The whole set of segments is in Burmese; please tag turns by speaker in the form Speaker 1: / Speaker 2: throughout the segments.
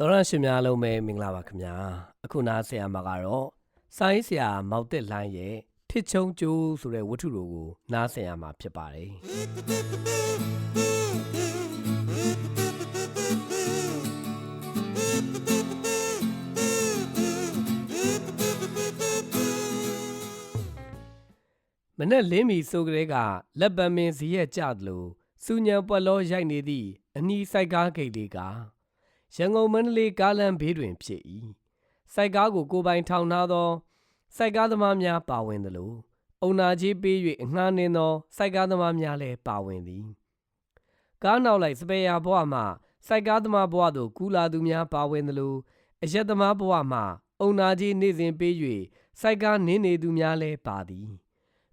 Speaker 1: တော်ရရှိများလုံးပဲမင်္ဂလာပါခင်ဗျာအခုနားဆရာမှာကတော့ဆိုင်းဆရာမောက်တက်လိုင်းရဲ့ထစ်ချုံကျိုးဆိုတဲ့ဝတ္ထုတို့ကိုနားဆရာမှာဖြစ်ပါတယ်မနဲ့လင်းမီဆိုကြတဲ့ကလက်ပံမင်းဇီရဲ့ကြသလိုစူညံပွက်လောရိုက်နေသည့်အနီးဆိုင်ကားဂိတ်လေးက ရန်ကုန်မန္တလေးကားလမ်းဘေးတွင်ဖြစ်၏စိုက်ကားကိုကိုယ်ပိုင်ထောင်ထားသောစိုက်ကားသမားများပါဝင်သလိုအုံနာကြီးပေး၍အငှားနှင်းသောစိုက်ကားသမားများလည်းပါဝင်သည်ကားနောက်လိုက်စပယ်ယာဘဝမှစိုက်ကားသမားဘဝသို့ကူးလာသူများပါဝင်သလိုအရက်သမားဘဝမှအုံနာကြီးနေစဉ်ပေး၍စိုက်ကားနင်းနေသူများလည်းပါသည်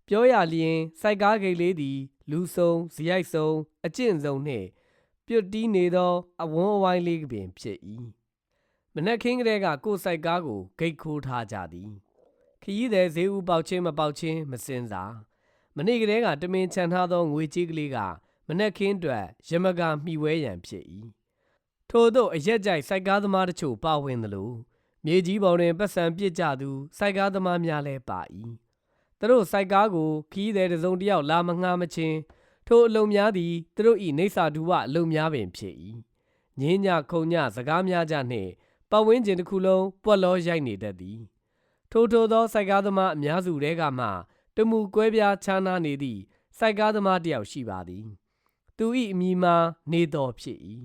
Speaker 1: ပြောရလျင်စိုက်ကားဂိတ်လေးသည် လူဆုံဇရိုက်ဆုံအကျင့်ဆုံးနှင့် ပြုတ်တီးနေသောအဝန်းအဝိုင်းလေးပင်ဖြစ်၏မနက်ခင်းကလေးကကိုယ်စိုက်ကားကိုဂိတ်ခိုးထားကြသည်ခရီးသည်ဈေးဥပေါက်ချင်းမပေါက်ချင်းမစင်စားမနေ့ကလေးကတမင်ချန်ထားသောငွေကြီးကလေးကမနက်ခင်းအတွက်ရမကမှီဝဲရန်ဖြစ်၏ထို့သောအရက်ကြိုက်စိုက်ကားသမားတို့ချို့ပါဝင်သလိုမြေကြီးပေါ်တွင်ပတ်စံပြစ်ကြသူစိုက်ကားသမားများလည်းပါ၏သူတို့စိုက်ကားကိုခီးသည်တစ်စုံတစ်ယောက်လာမငှားမချင်း ထိုအလုံများသည်သူတို့၏နေစာဒူဝအလုံများပင်ဖြစ်၏ငင်းညခုံညစကားများကြနှင့်ပတ်ဝန်းကျင်တစ်ခုလုံးပွက်လောရိုက်နေတတ်သည်ထိုထိုသောစိုက်ကားသမားအများစုတဲကမှတမှုကွဲပြားခြားနားနေသည့်စိုက်ကားသမားတစ်ယောက်ရှိပါသည်သူ၏အမည်မှာနေတော်ဖြစ်၏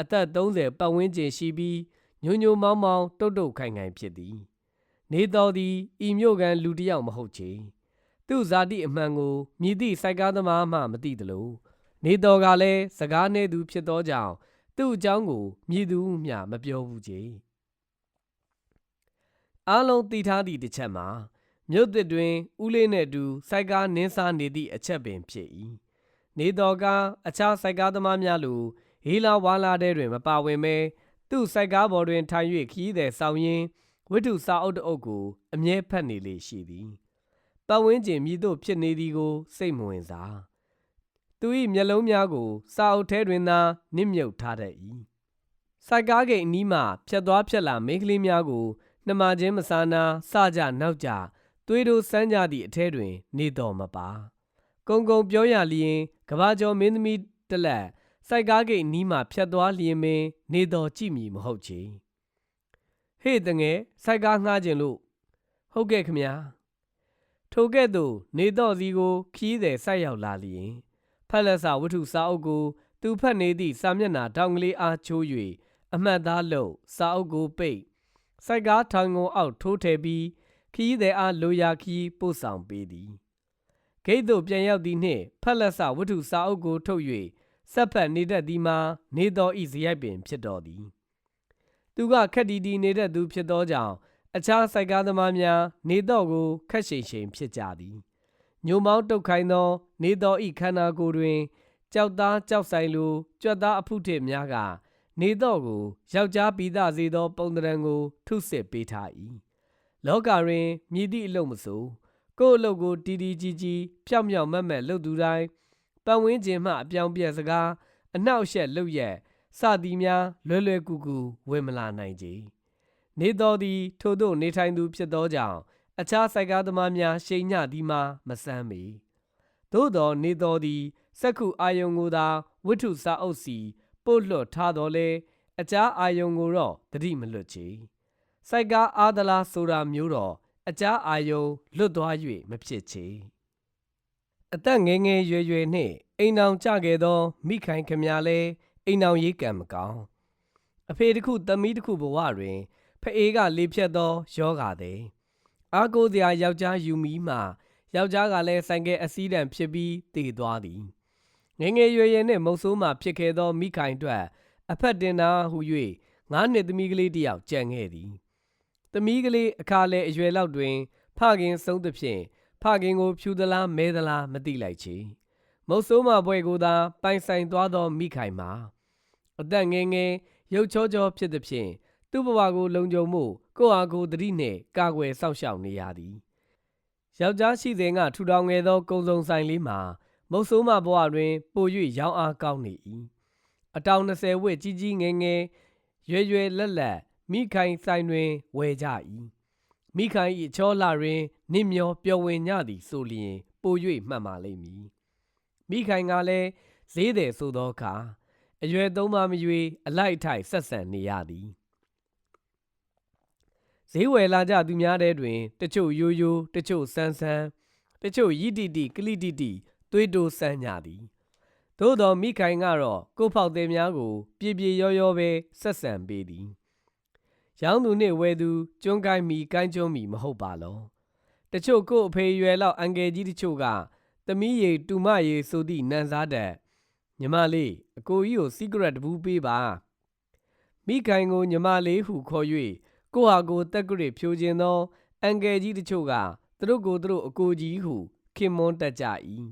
Speaker 1: အသက်30ပတ်ဝန်းကျင်ရှိပြီးညိုညိုမောင်းမောင်းတုတ်တုတ်ခိုင်ခိုင်ဖြစ်သည် နေတော်သည်ဤမြို့ကန်လူတစ်ယောက်မဟုတ်ချေ သူ့ဇာတိအမှန်ကိုမြည်သည့်စိုက်ကားသမားမှမသိသလိုနေတော်ကလည်းစကားနှဲသူဖြစ်သောကြောင့်သူ့အကြောင်းကိုမြည်သူမျှမပြောဘူးချေအားလုံးသိထားသည့်တစ်ချက်မှာမြို့သစ်တွင်ဦးလေးနှင့်အတူစိုက်ကားနင်းစားနေသည့်အချက်ပင်ဖြစ်၏နေတော်ကအခြားစိုက်ကားသမားများလိုဟေးလာဝါလာတဲတွင်မပါဝင်မဲသူ့စိုက်ကားပေါ်တွင်ထိုင်၍ခီးသည်ဆောင်ရင်းဝိတုစာအုပ်တအုပ်ကိုအမြဲဖတ်နေလေရှိသည် ပတ်ဝန်းကျင်မြည်သို့ဖြစ်နေသည်ကို စိတ်မဝင်စားသူ၏မျက်လုံးများကိုစာအုပ်ထဲတွင်သာနစ်မြုပ်ထားတတ်၏စိုက်ကားဂိတ်အနီးမှဖြတ်သွားဖြတ်လာမိန်းကလေးများကိုနှမချင်းမဆာနာစကြနောက်ကြသွေးတို့စမ်းကြသည့်အထဲတွင် နေတော်မပါကုံကုံပြောရလျင်ကဘာကျော်မင်းသမီးတလက်စိုက်ကားဂိတ်နီးမှဖြတ်သွားလျင်ပင်နေတော်ကြည့်မည်မဟုတ်ချေဟေ့တငယ်စိုက်ကားငှားခြင်းလို့ဟုတ်ကဲ့ခမညာ ထိုကဲ့သို့နေတော်စီကိုခီးသည်ဆိုက်ရောက်လာလျင်ဖက်လက်စာဝတ္ထုစာအုပ်ကိုသူဖတ်နေသည့်စာမျက်နှာတောင်ကလေးအားချိုး၍အမှတ်သားလို့စာအုပ်ကိုပိတ်စိုက်ကားထောင်ကုန်အောက်ထိုးထည့်ပြီးခီးသည်အားလိုရာခီးပို့ဆောင်ပေးသည်ဂိတ်သို့ပြန်ရောက်သည်နှင့်ဖက်လက်စာဝတ္ထုစာအုပ်ကိုထုတ်၍ဆက်ဖက်နေတတ်သည်မှာနေတော်ဤဇရိုက်ပင်ဖြစ်တော်သည် သူကခက်တီတီနေတတ်သူဖြစ်သောကြောင့် အခြားစိုက်ကားသမားများနေတော့ကိုခက်ရှိန်ရှိန်ဖြစ်ကြသည်ညိုမောင်းတုတ်ခိုင်းသော နေတော်ဤခန္ဓာကိုယ်တွင်ကြောက်သားကြောက်ဆိုင်လိုကြွက်သားအဖုထစ်များကနေတော့ကိုယောက်ျားပိသစေသော ပုံတရံကို ထုစစ်ပေးထား၏လောကတွင်မြည်သည့်အလုပ်မဆိုကိုယ့်အလုပ်ကိုတီတီကြီးကြီးဖြောက်မြောက်မက်မက်လုပ်သူတိုင်းပတ်ဝန်းကျင်မှအပြောင်ပြက်စကားအနှောက်အယှက်လုပ်ရက်စသည်များလွယ်လွယ်ကူကူဝင်မလာနိုင်ကြ နေတော်သည်ထို့သို့နေထိုင်သူဖြစ်သောကြောင့်အခြားစိုက်ကားသမားများရှိန်ညသည်မှာမဆန်းပေသို့တော်နေတော်သည်စက္ခုအာယုံကိုသာဝိထုစာအုပ်စီပို့လွှတ်ထားတော်လဲအခြားအာယုံကိုတော့တတိမလွတ်ချေစိုက်ကားအာဒလာဆိုတာမျိုးတော့အခြားအာယုံလွတ်သွား၍မဖြစ်ချေအသက်ငယ်ငယ်ရွယ်ရွယ်နှင့်အိမ်အောင်ကြခဲ့သောမိခိုင်ခမများလဲအိမ်အောင်ရေးကံမကောင်းအဖေတစ်ခုသမီးတစ်ခုဘဝတွင် ဖအေးကလေဖြတ်သောယောဂါသည်အာကိုစရာယောက်ျားယူမီမှယောက်ျားကလည်းဆိုင်ကဲအစည်းတံဖြစ်ပြီးတည်သွားသည်ငငယ်ရွယ်ရွယ်နှင့်မုတ်ဆိုးမှဖြစ်ခဲ့သောမိခိုင်အတွက်အဖက်တင်သာဟု၍ငါးနှစ်သမီးကလေးတစ်ယောက်ကြံခဲ့သည်သမီးကလေးအခါလဲအရွယ်လောက်တွင် ဖခင်ဆုံးသဖြင့်ဖခင်ကိုဖြူသလားမဲသလားမသိလိုက်ချေမုတ်ဆိုးမပွဲကိုသာပိုင်ဆိုင်သွားသောမိခိုင်မှာအသက်ငယ်ငယ်ရုပ်ချောချောဖြစ်သဖြင့် သူ့ဘဝကိုလုံခြုံမှုကိုယ့်အားကိုယ်တတိနှင့်ကာကွယ်စောင့်ရှောက်နေရသည်ယောက်ျားရှိစဉ်ကထူထောင်ငယ်သောကုံစုံဆိုင်လေးမှာမုတ်ဆိုးမဘဝတွင်ပို၍ရောင်းအားကောင်းနေ၏အတောင်20ဝက်ကြီးကြီးငယ်ငယ်ရွယ်ရွယ်လက်လက်မိခိုင်ဆိုင်တွင်ဝယ်ကြ၏မိခိုင်၏အချောလှတွင်နစ်မျောပျော်ဝင်ကြသည်ဆိုလျင် ပို၍မှတ်ပါလိမ့်မည်မိခိုင်ကလည်းဈေးတယ်ဆိုသောအခါအရွယ်သုံးပါမရွေအလိုက်အထိုက်ဆက်ဆံနေရသည် ဈေးဝယ်လာကြသူများတဲတွင် တချို့ယိုယိုတချို့ဆန်းဆန်းတချို့ယိတိတိကလိတိတိသွေးတိုးဆန်းကြသည်သို့တော်မိခိုင်ကတော့ကိုယ်ဖောက်သည်များကို ပြေပြေရောရောပဲဆက်ဆံပေးသည်ရောင်းသူနှင့်ဝယ်သူကျွန်းကိုင်းမီကိုင်းကျွန်းမီမဟုတ်ပါလောတချို့ကို့အဖေရွယ်လောက်အန်ကယ်ကြီးတချို့ကသမီးရီတူမရီဆိုသည့်နန်းစားတဲ့ညီမလေးအကိုကြီးကို secret တပူးပေးပါမိခိုင်ကိုညီမလေးဟုခေါ်၍ ကိုဟာကိုတက်ကရစ်ဖြိုခြင်းသောအန်ကယ်ကြီးတချို့ကသူတို့ကိုသူတို့အကိုကြီးဟုခင်မွန်းတတ်ကြ၏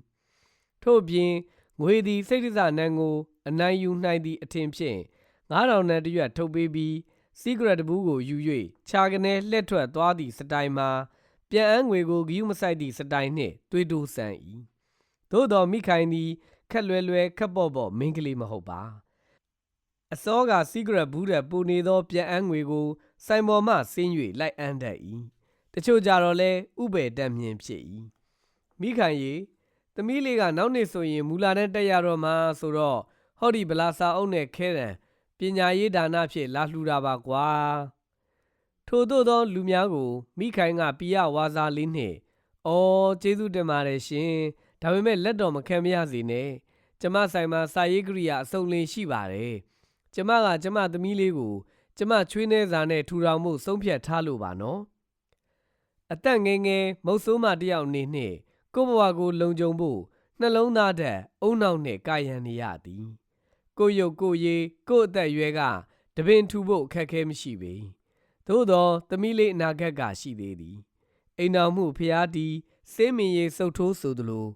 Speaker 1: ထို့ပြင်ငွေသည်စိတ်ဒဇနန်းကိုအနိုင်ယူနိုင်သည့်အထင်ဖြင့်9000နန်းတရွတ်ထုတ်ပေးပြီး secret တပူးကိုယူ၍ခြာကနေလှည့်ထွက်သွားသည့်စတိုင်မှာပြန်အန်းငွေကိုဂယုမဆိုင်သည့်စတိုင်နှင့်တွေးတိုးဆန်၏သို့တော်မိခိုင်သည်ခက်လွယ်လွယ်ခက်ပေါ့ပေါ့မင်းကလေးမဟုတ်ပါအစောက secret ဘူးတဲ့ပူနေသောပြန်အန်းငွေကို စိုင်ပေါ်မှဆင်း၍လိုက်အန်းတတ်၏တချို့ကြတော့လဲဥပေတတ်မြင်ဖြစ်၏မိခိုင်ရေသမီးလေးကနောက်နေ့ဆိုရင်မူလာနဲ့တက်ရတော့မှဆိုတော့ဟောဒီဗလာစာအုပ်နဲ့ခဲတယ်ပညာရေးဒါနဖြင့်လာလှူတာပါကွာထို့သောသောလူများကိုမိခိုင်ကပြရဝါစာလေးနှင့်အော်ကျေးဇူးတင်ပါတယ်ရှင်ဒါပေမဲ့လက်တော်မခံမရစေနဲ့ကျမဆိုင်မှာစာရေးကရိယာအစုံလင်ရှိပါတယ်ကျမကကျမသမီးလေးကို ကျမချွေးနှဲစာနဲ့ထူထောင်မှုဆုံးဖြတ်ထားလို့ပါနော်အသက်ငယ်ငယ်မုတ်ဆိုးမတယောက်နေနှင့်ကိုယ့်ဘဝကိုလုံခြုံဖို့နှလုံးသားတဲ့အုံနောက်နှင့်ကာယံနေရသည်ကိုရုပ်ကိုရည်ကို့အသက်ရွယ်ကတပင်ထူဖို့အခက်ခဲမရှိပေသို့သောသမီးလေးအနာဂတ်ကရှိသေးသည်အိမ်တော်မှုဖျားတီစေးမင်ရီစုတ်ထိုးဆိုသလို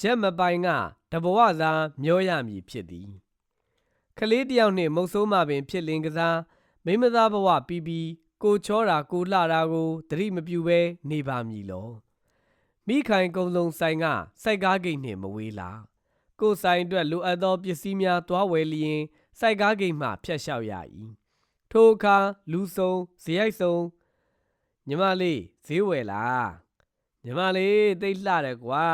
Speaker 1: ချက်မပိုင်ကတဘဝသာမျောရမည်ဖြစ်သည် ကလေးတယောက်နှင့်မုတ်ဆိုးမပင် ဖြစ်လင်ကစားမိမသားဘဝပြီးပြီးကိုချောတာကိုလှတာကိုသတိမပြူဘဲနေပါမည်လောမိခိုင်ကုံလုံးဆိုင်ကစိုက်ကားဂိတ်နှင့်မဝေးလားကိုဆိုင်အတွက်လိုအပ်သောပစ္စည်းများတွားဝယ်လျင်စိုက်ကားဂိတ်မှဖြတ်လျှောက်ရ၏ထိုအခါလူဆုံဇရိုက်ဆုံညီမလေးဈေးဝယ်လားညီမလေးတိတ်လှတယ်ကွာ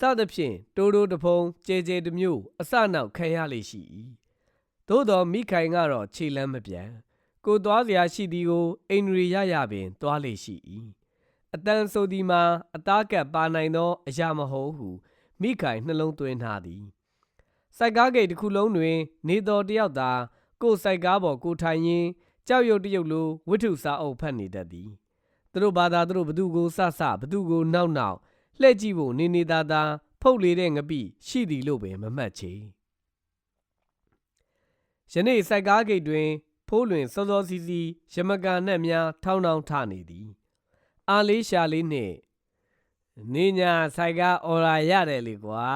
Speaker 1: စသဖြင့်တိုးတိုးတဖုံကြဲကြဲတမျိုးအစနောက်ခံရလေရှိ၏သို့တော်မိခိုင်ကတော့ခြေလမ်းမပြန်ကိုသွားစရာရှိသည်ကိုအိန္ဒြေရရပင်သွားလေရှိ၏အတန်ဆိုသည်မှာအသားကပ်ပါနိုင်သောအရာမဟုတ်ဟုမိခိုင်နှလုံးသွင်းထားသည်စိုက်ကားဂိတ်တစ်ခုလုံးတွင် နေတော်တယောက်သာကိုစိုက်ကားပေါ်ကိုထိုင်ရင်းကြောက်ရွံ့တရုပ်လိုဝိထုစာအုပ်ဖတ်နေတတ်သည်သူတို့ဘာသာသူတို့ဘသူကိုစစဘသူကိုနောက်နောက် လှည့်ကြည့်ဖို့နေနေသားသားဖုတ်လေတဲ့ငပိရှိသည်လို့ပင်မမှတ်ချေယနေ့စိုက်ကားဂိတ်တွင် ဖိုးလွင်စောစောစီစီရမကန်နှက်များထောင်းထောင်းထနေသည် အာလေးရှာလေးနှင့်နေညာဆိုင်ကအော်ရာရတယ်လေကွာ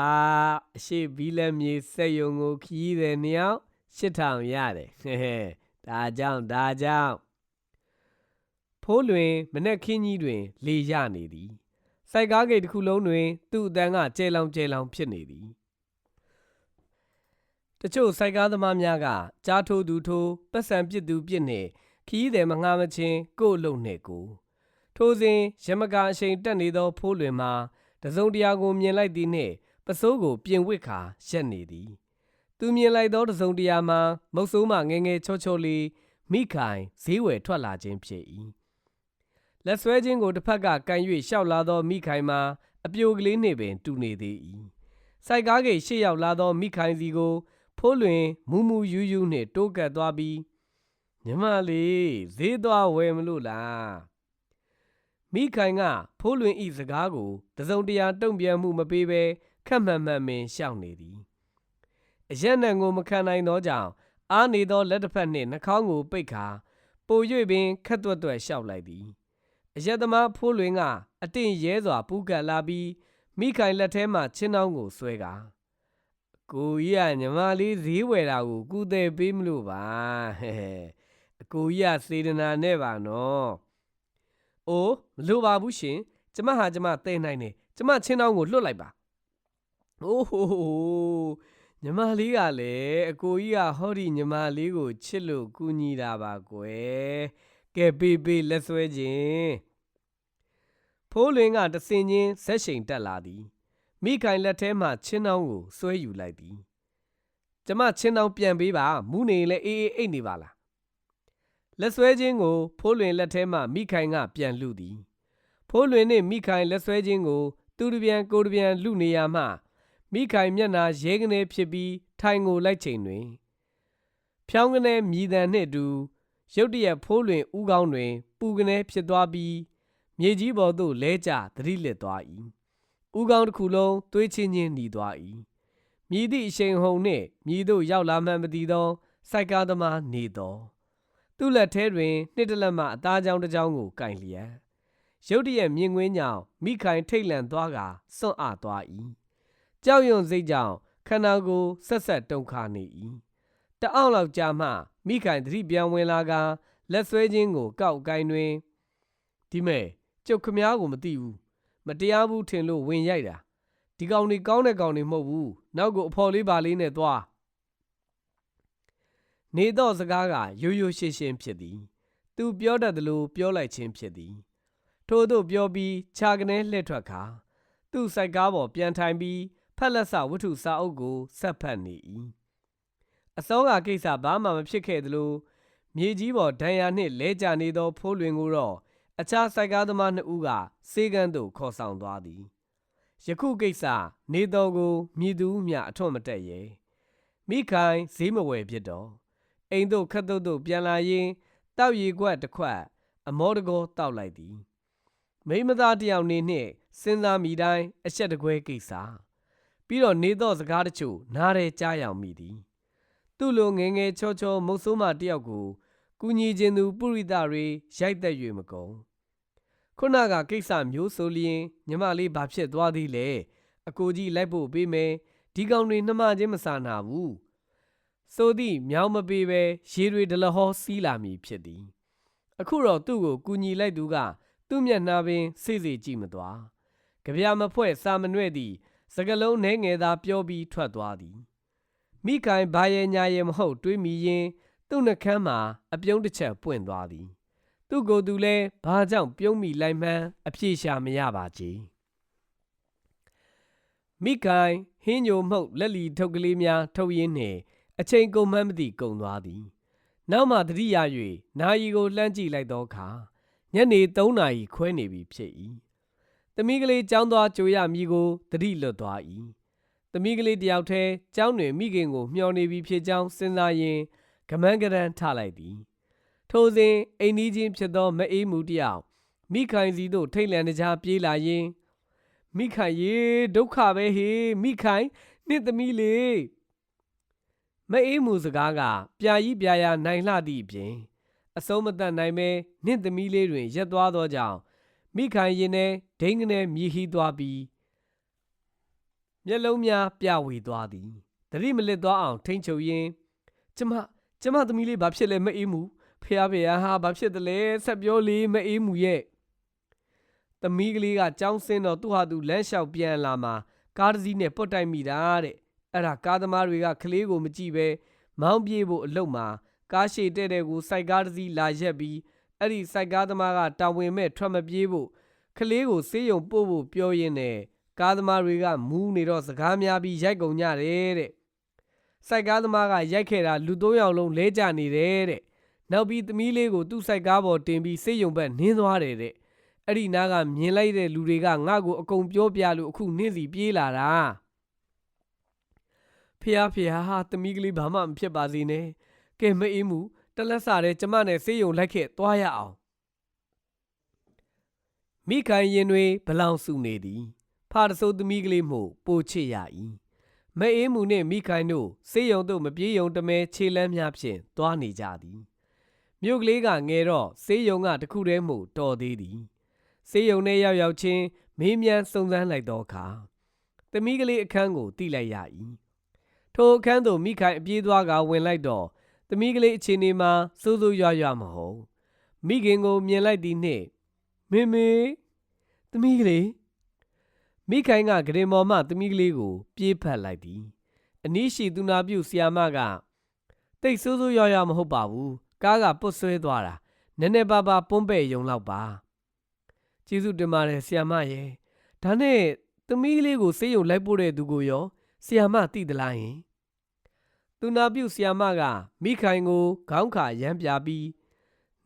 Speaker 1: အရှိဘီလက်မြေစက်ယုံကိုခီးတယ်နှစ်ယောက်ရှစ်ထောင်ရတယ်ဟဲဟဲဒါကြောင့်ဒါကြောင့်ဖိုးလွင် မနဲ့ခင်းကြီးတွင် လေရနေသည် စိုက်ကားဂိတ်တစ်ခုလုံးတွင် သူ့အတန်းကကျဲလောင်ကျဲလောင်ဖြစ်နေသည်တချို့စိုက်ကားသမားများကကြားထိုးသူထိုးပတ်စံပြစ်သူပြစ်နှင့်ခီးတယ်မငှားမချင်းကို့အလုံနှင့်ကိုထိုစဉ်ရမကာအချိန်တက်နေသောဖိုးလွင်မှာတစုံတရာကိုမြင်လိုက်သည်နှင့်ပစိုးကိုပြင်ဝစ်ခါရက်နေသည် သူမြင်လိုက်သောတစုံတရာမှာမုတ်ဆိုးမှငငယ်ချောချောလေးမိခိုင်ဈေးဝယ်ထွက်လာခြင်းဖြစ်၏ လက်ဆွဲခြင်းကိုတစ်ဖက်ကကန်၍ရှောက်လာသောမိခိုင်မှာအပြိုကလေးနှင့်ပင်တူနေသေး၏စိုက်ကားကိရှေ့ရောက်လာသောမိခိုင်စီကိုဖိုးလွင်မူမူယူးယူးနှင့်တိုးကပ်သွားပြီးမြမလေးဈေးသွားဝယ်မလို့လားမိခိုင်ကဖိုးလွင်ဤစကားကိုတစုံတရာတုံ့ပြန်မှုမပေးဘဲခက်မှန်မှန်ပင်ရှောက်နေသည်အရက်နံကိုမခံနိုင်သောကြောင့်အားနေသောလက်တစ်ဖက်နှင့်နှာခေါင်းကိုပိတ်ခါပို၍ပင်ခက်သွက်သွက်ရှောက်လိုက်သည် အရက်သမားဖိုးလွင်ကအတင့်ရဲစွာပူးကန်လာပြီးမိခိုင်လက်ထဲမှချင်းနှောင်းကိုဆွဲကာကိုကြီးကညီမလေးဈေးဝယ်တာကိုကုတဲ့ပေးမလို့ပါဟဲ့အကိုကြီးကစေတနာနဲ့ပါနော်အိုးမလို့ပါဘူးရှင်ကျမဟာကျမတဲ့နိုင်တယ်ကျမချင်းနှောင်းကိုလွတ်လိုက်ပါအိုးဟိုညီမလေးကလည်းအကိုကြီးကဟောဒီညီမလေးကိုချစ်လို့ကူညီတာပါကွယ် ကဲပေးပေးလက်ဆွဲခြင်းဖိုးလွင်ကတဆင်ချင်းဆက်ရှိန်တက်လာသည်မိခိုင်လက်ထဲမှချင်းနှောင်းကိုဆွဲယူလိုက်သည်ကျမချင်းနှောင်းပြန်ပေးပါမူးနေရင်လည်းအေးအေးအိတ်နေပါလားလက်ဆွဲခြင်းကို ဖိုးလွင်လက်ထဲမှမိခိုင်ကပြန်လူသည်ဖိုးလွင်နှင့်မိခိုင်လက်ဆွဲခြင်းကို သူတစ်ပြန်ကိုယ်တစ်ပြန်လူနေရမှမိခိုင်မျက်နာရဲကနေဖြစ်ပြီးထိုင်ကိုလိုက်ချိန်တွင် ဖြောင်းကနေမြည်တံနှင့်အတူ ရုတ်တရက်ဖိုးလွင်ဥကောင်းတွင် ပူကနေဖြစ်သွားပြီးမြေကြီးပေါ်သို့လဲကျသတိလစ်သွား၏ဥကောင်းတစ်ခုလုံးသွေးချင်းချင်းหนีသွား၏မြည်သည့်အရှိန်ဟုန်နှင့်မြည်သို့ရောက်လာမှန်းမသိသောစိုက်ကားသမားနေသောသူ့လက်ထဲတွင်နှစ်တလက်မှအသားကြောင်တစ်ကြောင်ကိုကင်လျက်ရုတ်တရက်မြင်ကွင်းကြောင့်မိခိုင်ထိတ်လန့်သွားကစွန့်အားသွား၏ကြောက်ရွံ့စိတ်ကြောင့်ခန္ဓာကိုယ်ဆက်ဆက်တုန်ခါနေ၏ တအောင့်လောက်ကြာမှမိခိုင်သတိပြန်ဝင်လာကလက်ဆွဲခြင်းကို ကောက်ကိုင်းတွင်ဒီမဲ့ကျုပ်ခမားကိုမသိဘူးမတရားဘူးထင်လို့ဝင်ရိုက်တာဒီကောင်တွေကောင်းတဲ့ကောင်တွေမဟုတ်ဘူးနောက်ကိုအဖော်လေးပါလေးနဲ့သွားနေတော့စကားကရိုးရိုးရှင်းရှင်းဖြစ်သည် သူပြောတတ်သလိုပြောလိုက်ခြင်းဖြစ်သည် ထို့သို့ပြောပြီးခြာကနေလှည့်ထွက်ခါသူ့စိုက်ကားပေါ်ပြန်ထိုင်ပြီးဖက်လက်စဝတ္ထုစာအုပ်ကိုဆက်ဖတ်နေ၏ အစောကကိစ္စဘာမှမဖြစ်ခဲ့သလိုမြေကြီးပေါ်ဒဏ်ရာနှင့်လဲကျနေသော ဖိုးလွင်ကိုတော့အခြားစိုက်ကားသမားနှစ်ဦးကစေကန်းသို့ခေါ်ဆောင်သွားသည်ယခုကိစ္စနေတော်ကိုမြည်သူမျှအထွတ်မတက်ရဲမိခိုင်ဈေးမဝယ်ဖြစ်တော့အိမ်သို့ခတ်တုတ်သို့ပြန်လာရင်းတောက်ရီခွက်တစ်ခွက်အမောတကောတောက်လိုက်သည်မိမသားတယောက်နေနှင့်စဉ်းစားမိတိုင်းအဆက်တကွဲကိစ္စပြီးတော့နေတော့စကားတချို့နားရဲကြားရောက်မိသည် သူ့လိုငယ်ငယ်ချောချောမုတ်ဆိုးမတယောက်ကိုကူညီခြင်းသူပုရိသတွေရိုက်သက်၍မကုန်ခုနကကိစ္စမျိုးဆိုလျင်ညီမလေးဘာဖြစ်သွားသေးလဲအကိုကြီးလိုက်ဖို့ပေးမယ်ဒီကောင်တွေနှမချင်းမစာနာဘူးဆိုသည့်မြောင်းမပေးပဲရေတွေဒလဟောစီးလာမည်ဖြစ်သည် အခုတော့သူ့ကိုကူညီလိုက်သူက သူ့မျက်နှာပင်စိစိကြည့်မသွားကြပြမဖွဲ့စာမနှဲ့သည့်စကလုံးနှဲငယ်သာပြောပြီးထွက်သွားသည် မိခိုင်ဘာရဲ့ညာရဲ့မဟုတ်တွေးမိရင်သူ့နှကမ်းမှာအပြုံးတစ်ချက်ပွင့်သွားသည် သူ့ကိုယ်သူလဲဘာကြောင့်ပြုံးမိလိုက်မှန်းအပြေရှာမရပါကြမိခိုင်ဟင်းညိုမှုတ်လက်လီထုတ်ကလေးများထုတ်ရင်းနှင့်အချိန်ကုန်မှန်းမသိကုန်သွားသည်နောက်မှတတိယ၍နာယီကိုလှမ်းကြည့်လိုက်သောအခါညနေ3နာရီခွဲနေပြီဖြစ်၏သမီးကလေးចောင်းသွားကြိုရမည်ကိုတတိလွတ်သွား၏ သမီးကလေးတယောက်တည်းចောင်းတွင်မိခင်ကိုမျှော်နေပြီဖြစ်ကြောင်းစဉ်းစားရင်းကမန်းကရန်ထလိုက်သည်ထိုစဉ်အိမ်နီးချင်းဖြစ်သောမအေးမှုတယောက်မိခိုင်စီသို့ထိတ်လန့်တကြားပြေးလာရင်းမိခိုင်ရေဒုက္ခပဲဟေမိခိုင်နှစ်သမီးလေးမအေးမှုစကားကပြာကြီးပြာရာနိုင်လှသည့်အပြင်အစုံမတတ်နိုင်ပဲနှင့်သမီးလေးတွင်ရက်သွားသောကြောင့်မိခိုင်ရင်ထဲဒိန်းကနေမြည်ဟီးသွားပြီး မျက်လုံးများပြဝေသွားသည်တတိမလစ်သွားအောင်ထိန်ချုပ်ရင်းကျမကျမသမီးလေးဘာဖြစ်လဲမအေးမှုဖះဖះဟာဘာဖြစ်တယ်လဲဆက်ပြောလေးမအေးမှုရဲ့သမီးကလေးကကြောင်းစင်းတော့သူ့ဟာသူလမ်းလျှောက်ပြန်လာမှာကားတစ်စီးနဲ့ပုတ်တိုက်မိတာတဲ့အဲ့ဒါကားသမားတွေကကလေးကိုမကြည့်ပဲမောင်းပြေးဖို့အလုပ်မှာကားရှည်တဲ့တဲ့ကိုစိုက်ကားတစ်စီးလာရက်ပြီးအဲ့ဒီစိုက်ကားသမားကတာဝန်မဲ့ထွက်မပြေးဖို့ကလေးကိုစေးရုံပို့ဖို့ပြောရင်းနဲ့ ကားသမားတွေကမူးနေတော့စကားများပြီးရိုက်ကုန်ကြတယ်တဲ့စိုက်ကားသမားကရိုက်ခဲ့တာလူသုံးယောက်လုံးလဲကျနေတယ်တဲ့နောက်ပြီးသမီးလေးကိုသူ့စိုက်ကားပေါ်တင်ပြီးစေးရုံဘက်နင်းသွားတယ်တဲ့အဲ့ဒီနားကမြင်လိုက်တဲ့လူတွေကငါ့ကိုအကုန်ပြောပြလို့အခုနင်းစီပြေးလာတာဖះဖះဟာသမီးကလေးဘာမှမဖြစ်ပါစေနဲ့ကဲမအေးမှုတလက်စားတဲ့ကျမနဲ့ဆေးရုံလိုက်ခဲ့သွားရအောင်မိခိုင်ရင်တွေဘလောင်စုနေသည် ဖာတဆိုးသမီးကလေးမှုပိုချစ်ရ၏မအေးမှုနှင့်မိခိုင်တို့ဆေးရုံသို့မပြေးရုံတမဲခြေလမ်းများဖြင့်သွားနေကြသည်မြို့ကလေးကငယ်တော့ဆေးရုံကတခုတည်းမှုတော်သေးသည်ဆေးရုံထဲရောက်ရောက်ချင်းမေးမြန်းစုံစမ်းလိုက်သောအခါသမီးကလေးအခန်းကိုတိလိုက်ရ၏ထိုအခန်းသို့မိခိုင်အပြေးသွားကဝင်လိုက်တော့သမီးကလေးအခြေအနေမှာစိုးစိုးရွရွမဟုတ်မိခင်ကိုမြင်လိုက်သည်နှင့်မေမေသမီးကလေး မိခိုင်ကဂရင်မော်မှသမီးကလေးကို ပြေးဖက်လိုက်သည်အနီးရှိသူနာပြုဆီယာမကတိတ်ဆိုးဆိုးရွားရွားမဟုတ်ပါဘူးကားကပုတ်ဆွဲသွားတာနည်းနည်းပါးပါးပွန်းပဲ့ယုံလောက်ပါကျေးဇူးတင်ပါတယ်ဆီယာမရဲ့ဒါနဲ့သမီးလေးကိုဆေးရုံလိုက်ပို့တဲ့သူကိုရောဆီယာမသိသလားယင်သူနာပြုဆီယာမကမိခိုင်ကိုခေါင်းခါရမ်းပြပြီး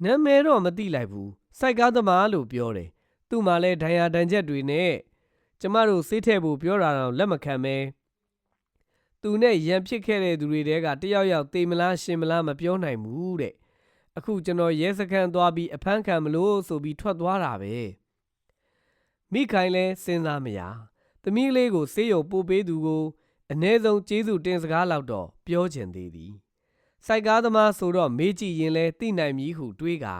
Speaker 1: နာမည်တော့မသိလိုက်ဘူးစိုက်ကားသမားလို့ပြောတယ်သူ့မှာလဲဒဏ်ရာဒဏ်ချက်တွေနဲ့ ကျမတို့ဆေးထည့်ဖို့ပြောတာတော့လက်မခံပဲသူနဲ့ရန်ဖြစ်ခဲ့တဲ့သူတွေတဲကတယောက်ယောက်တေမလားရှင်မလားမပြောနိုင်ဘူးတဲ့အခုကျွန်တော်ရဲစခန်းသွားပြီးအဖမ်းခံမလို့ဆိုပြီးထွက်သွားတာပဲမိခိုင်လဲစဉ်းစားမရသမီးလေးကိုဆေးရုံပို့ပေးသူကိုအ ਨੇ ဆုံးကျေးဇူးတင်စကားလောက်တော့ပြောချင်သေးသည်စိုက်ကားသမားဆိုတော့မေးကြည့်ရင်လဲသိနိုင်မည်ဟုတွေးကာ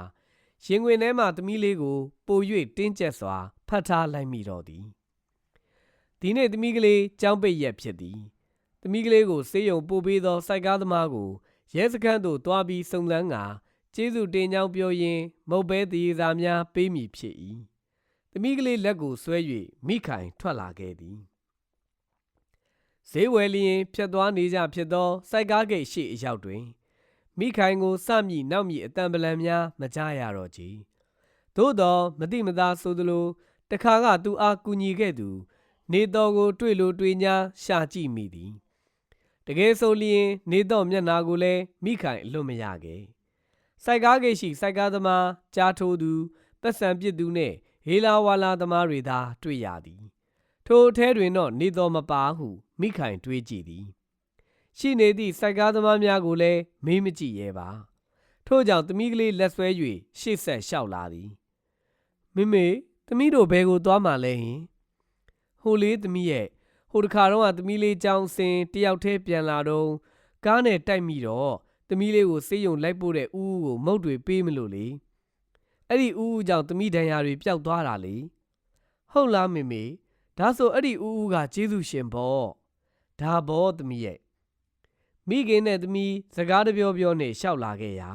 Speaker 1: ရင်ခွင်ထဲမှသမီးလေးကိုပို၍တင်းကျပ်စွာဖတ်ထားလိုက်မိတော့သည် ဒီနေ့သမီးကလေးကြောင်းပိတ်ရက်ဖြစ်သည်သမီးကလေးကိုဆေးရုံပို့ပေးသောစိုက်ကားသမားကိုရဲစခန်းသို့တွားပြီးစုံစမ်းကာကျေးဇူးတင်ကြောင်းပြောရင်းမုတ်ပဲတည်စာများပေးမိဖြစ်၏သမီးကလေးလက်ကိုဆွဲ၍မိခိုင်ထွက်လာခဲ့သည်ဈေးဝယ်လျင်ဖြတ်သွားနေကြဖြစ်သောစိုက်ကားဂိတ်ရှိအရောက်တွင်မိခိုင်ကိုစမြည်နောက်မြည်အတံပလံများမကြားရတော့ကြည်သို့သောမတိမသားဆိုသလိုတခါကသူအားကူညီခဲ့သူ နေတော်ကို တွေ့လို့တွေ့ညာရှာကြည့်မိသည်တကယ်ဆိုလျင် နေတော်မျက်နာကိုလည်းမိခိုင်အလွတ်မရခဲ့စိုက်ကားဂိတ်ရှိစိုက်ကားသမားကြားထိုးသူသက်ဆံပစ်သူနှင့်ဟေလာဝါလာသမားတွေသာတွေ့ရသည် ထိုအထဲတွင်တော့နေတော်မပါဟုမိခိုင်တွေးကြည့်သည် ရှိနေသည့်စိုက်ကားသမားများကိုလည်းမေးမကြည့်ရဲပါထို့ကြောင့်သမီးကလေးလက်ဆွဲ၍ရှေ့ဆက်လျှောက်လာသည်မိမေသမီးတို့ဘယ်ကိုသွားမှလဲဟင်ဟို လေးသမီးရဲ့ဟိုတခါတော့သမီးလေးကြောင်းစင်တယောက်တည်းပြန်လာတော့ကားနဲ့တိုက်မိတော့သမီးလေးကိုစေးရုံလိုက်ပို့တဲ့ဦးဦးကိုမုတ်တွေပေးမလို့လေအဲ့ဒီဦးဦးကြောင့်သမီးဒဏ်ရာတွေပျောက်သွားတာလေဟုတ်လားမေမေဒါဆိုအဲ့ဒီဦးဦးကကျေးဇူးရှင်ပေါ့ဒါဘောသမီးရဲ့မိခင်နဲ့သမီးစကားတပြောပြောနဲ့ရှောက်လာခဲ့ရာ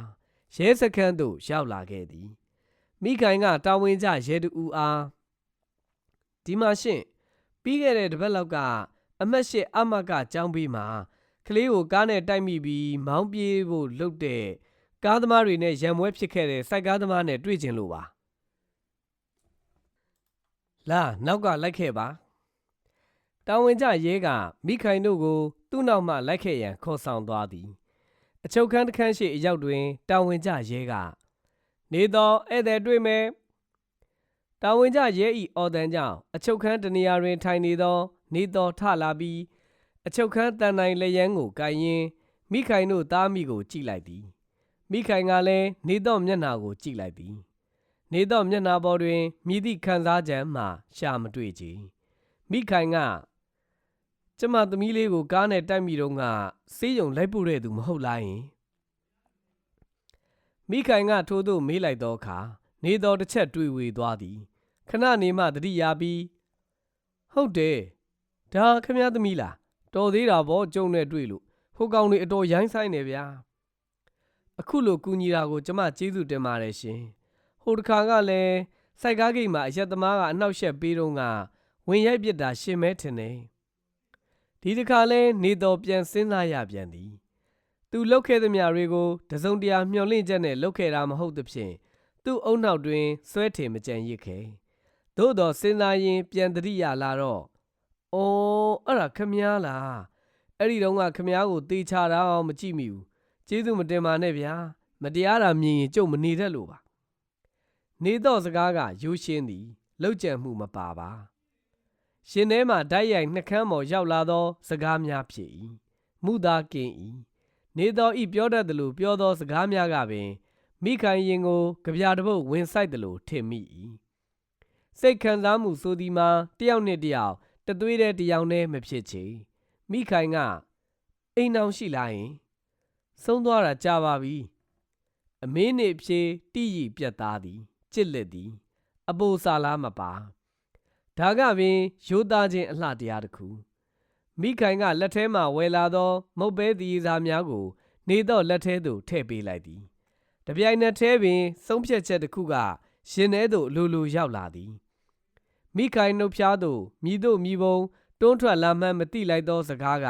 Speaker 1: ရဲစခန်းသို့ရောက်လာခဲ့သည်မိခိုင်ကတာဝန်ကျရဲတူအားဒီမှာရှင့် ပြီးခဲ့တဲ့တစ်ပတ်လောက်ကအမတ်ရှိအမကကြောင်းပြီးမှာကလေးကိုကားနဲ့တိုက်မိပြီးမောင်းပြေးဖို့လှုပ်တဲ့ကားသမားတွေနဲ့ရံမွဲဖြစ်ခဲ့တဲ့စိုက်ကားသမားနဲ့တွေ့ကျင်လို့ပါလာနောက်ကလိုက်ခဲ့ပါတာဝန်ကျရဲကမိခိုင်တို့ကို သူ့နောက်မှလိုက်ခဲ့ရန်ခေါ်ဆောင်သွားသည်အချုပ်ခန်းတစ်ခန်းရှိအရောက်တွင်တာဝန်ကျရဲကနေသောဧည့်သည်တွေ့မယ် တာဝန်ကျရဲဤအော်တန်ကြောင့်အချုပ်ခန်းတနေရာတွင်ထိုင်နေသော နေသောထလာပြီးအချုပ်ခန်းတန်တိုင်းလက်ရန်ကိုကိုင်ရင်မိခိုင်တို့သားမိကိုကြည့်လိုက်သည်မိခိုင်ကလည်းနေသောမျက်နာကိုကြည့်လိုက်သည် နေသောမျက်နာပေါ်တွင်မြည်သည့်ခံစားချက်မှရှာမတွေ့ကြမိခိုင်ကကျမသမီးလေးကိုကားနဲ့တိုက်မိတော့ကစေးရုံလိုက်ပို့တဲ့သူမဟုတ်လားယင်မိခိုင်ကထိုးသို့မေးလိုက်သောအခါနေတော်တစ်ချက်တွေ့ဝေသွားသည် ခဏနေမှတတိယပြီးဟုတ်တယ်ဒါခမည်းသမီးလားတော်သေးတာပေါ့ကြုံနဲ့တွေ့လို့ဟိုကောင်တွေအတော်ရိုင်းဆိုင်နေဗျာအခုလိုကူညီတာကိုကျမကျေးဇူးတင်ပါတယ်ရှင်ဟိုတခါကလည်းစိုက်ကားဂိတ်မှာအရက်သမားကအနှောက်ယှက်ပေးတော့ကဝင်ရိုက်ပစ်တာရှင်မဲထင်တယ်ဒီတခါလဲနေတော်ပြန်စဉ်းစားရပြန်သည်သူလှုပ်ခဲ့သမျှတွေကိုတစုံတရာမျှော်လင့်ချက်နဲ့လှုပ်ခဲ့တာမဟုတ်သဖြင့်သူ့အုံနောက်တွင်ဆွဲထင်မကြံရစ်ခဲ့ သို့တော်စဉ်းစားရင်ပြန်တရိယာလာတော့အော်အဲ့ဒါခမည်းလားအဲ့ဒီတော့ကခမည်းကိုတေချာတာအောင်မကြည့်မိဘူးကျေးဇူးမတင်ပါနဲ့ဗျာမတရားတာမြင်ရင်ကြုံမနေတတ်လို့ပါနေတော့စကားကရိုးရှင်းသည်လောက်ကြံမှုမပါပါရှင်ထဲမှဓာတ်ရိုက်နှကန်းပေါ်ရောက်လာသော စကားများဖြစ်၏မူသားကင်း၏နေတော်ဤပြောတတ်သလိုပြောသောစကားများကပင်မိခိုင်ရင်ကိုကြပြတပုတ်ဝင်ဆိုင်သလိုထင်မိ၏ စိတ်ခံစားမှုဆိုသည်မှာတယောက်နှင့်တယောက်တသွေးတဲ့တယောက်နဲ့မဖြစ်ချေမိခိုင်ကအိမ်အောင်ရှိလာရင်ဆုံးသွားတာကြာပါပြီအမင်းနေဖြေတိရီပြတ်သားသည်ကြစ်လက်သည် အပိုစာလားမပါဒါကပင်ရိုးသားခြင်းအလှတရားတစ်ခုမိခိုင်ကလက်ထဲမှဝယ်လာသော မုတ်ပဲသီးစားများကို နေတော့လက်ထဲသို့ထည့်ပေးလိုက်သည်တပြိုင်နက်တည်းပင် ဆုံးဖြတ်ချက်တစ်ခုကရှင်ထဲသို့လူလူရောက်လာသည် မိခိုင်နှုတ်ဖျားသို့မြည်သို့မြည်ပုံတွန်းထွက်လာမှန်းမသိလိုက်သောစကားက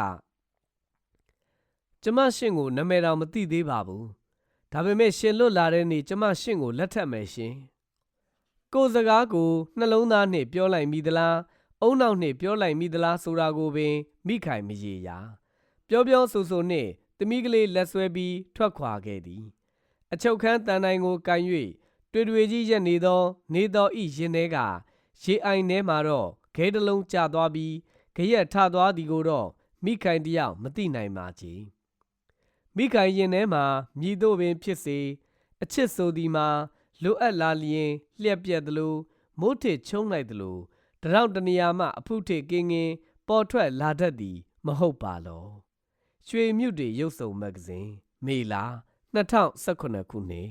Speaker 1: ကျမရှင်ကိုနာမည်တော်မသိသေးပါဘူးဒါပေမဲ့ရှင်လွတ်လာတဲ့နေ့ကျမရှင်ကိုလက်ထပ်မယ်ရှင်ကိုယ်စကားကိုနှလုံးသားနှင့်ပြောလိုက်မိသလားအုံနောက်နှင့်ပြောလိုက်မိသလားဆိုတာကိုပင်မိခိုင်မရေရာပြောပြောဆိုဆိုနှင့်သမီးကလေးလက်ဆွဲပြီးထွက်ခွာခဲ့သည်အချုပ်ခန်းတန်တိုင်ကိုကန်၍တွေ့တွေ့ကြီးရက်နေသော နေသောဤရင်ထဲက ရေအိုင်ထဲမှာတော့ခဲတစ်လုံးကျသွားပြီးခရက်ထသွားသည်ကိုတော့မိခိုင်တယောက်မသိနိုင်ပါချေမိခိုင်ရင်ထဲမှာမြည်တို့ပင်ဖြစ်စေအချစ်ဆိုသည်မှာလိုအပ်လာလျင်လျက်ပြက်သလိုမိုးထစ်ချုံလိုက်သလိုတရောက်တနေရာမှအဖုထစ်ကင်းကင်းပေါ်ထွက်လာတတ်သည်မဟုတ်ပါလောရွှေမြုပ်တွေရုပ်စုံမဂ္ဂဇင်းမေလာ2018ခုနှစ်